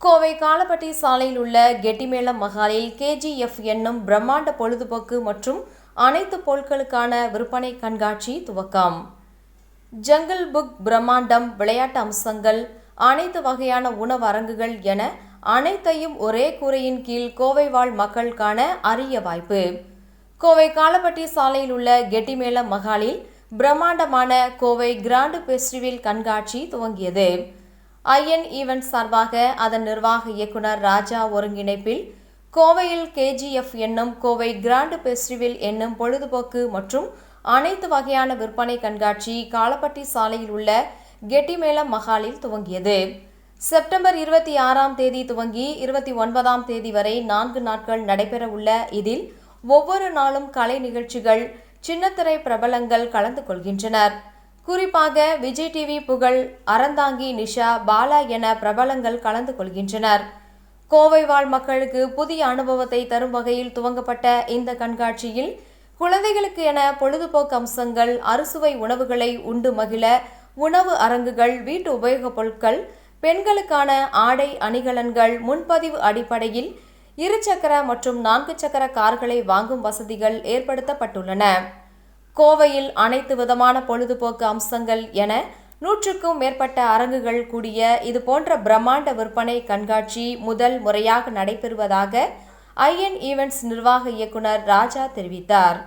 கோவை காலப்பட்டி சாலையில் உள்ள கெட்டிமேளம் மகாலில் கேஜிஎஃப் என்னும் பிரம்மாண்ட பொழுதுபோக்கு மற்றும் அனைத்து பொருட்களுக்கான விற்பனை கண்காட்சி துவக்கம். ஜங்கிள் புக் பிரம்மாண்டம் விளையாட்டு அம்சங்கள் அனைத்து வகையான உணவு அரங்குகள் என அனைத்தையும் ஒரே கூரையின் கீழ் கோவை வாழ் மக்கள் காண அரிய வாய்ப்பு. கோவை காலப்பட்டி சாலையில் உள்ள கெட்டிமேளம் மகாலில் பிரம்மாண்டமான கோவை கிராண்டு பெஸ்டிவல் கண்காட்சி துவங்கியது. ஐஎன் ஈவெண்ட் சார்பாக அதன் நிர்வாக இயக்குனர் ராஜா ஒருங்கிணைப்பில் கோவையில் கேஜிஎஃப் என்னும் கோவை கிராண்டு பெஸ்டிவல் என்னும் பொழுதுபோக்கு மற்றும் அனைத்து வகையான விற்பனை கண்காட்சி காலப்பட்டி சாலையில் உள்ள கெட்டிமேளம் மகாலில் துவங்கியது. செப்டம்பர் இருபத்தி ஆறாம் தேதி துவங்கி இருபத்தி ஒன்பதாம் தேதி வரை நான்கு நாட்கள் நடைபெற உள்ள இதில் ஒவ்வொரு நாளும் கலை நிகழ்ச்சிகள் சின்னத்திரை பிரபலங்கள் கலந்து கொள்கின்றனர். குறிப்பாக விஜய் டிவி புகழ் அறந்தாங்கி நிஷா பாலா என பிரபலங்கள் கலந்து கொள்கின்றனர். கோவை வாழ் மக்களுக்கு புதிய அனுபவத்தை தரும் வகையில் துவங்கப்பட்ட இந்த கண்காட்சியில் குழந்தைகளுக்கு என பொழுதுபோக்கு அம்சங்கள் அறுசுவை உணவுகளை உண்டு மகிழ உணவு அரங்குகள் வீட்டு உபயோகப் பொருட்கள் பெண்களுக்கான ஆடை அணிகலன்கள் முன்பதிவு அடிப்படையில் இருசக்கர மற்றும் நான்கு சக்கர கார்களை வாங்கும் வசதிகள் ஏற்படுத்தப்பட்டுள்ளன. கோவையில் அனைத்து விதமான பொழுதுபோக்கு அம்சங்கள் என நூற்றுக்கும் மேற்பட்ட அரங்குகள் கூடிய இதுபோன்ற பிரம்மாண்ட விற்பனை கண்காட்சி முதல் முறையாக நடைபெறுவதாக ஐஎன் ஈவெண்ட்ஸ் நிர்வாக இயக்குனர் ராஜா தெரிவித்தார்.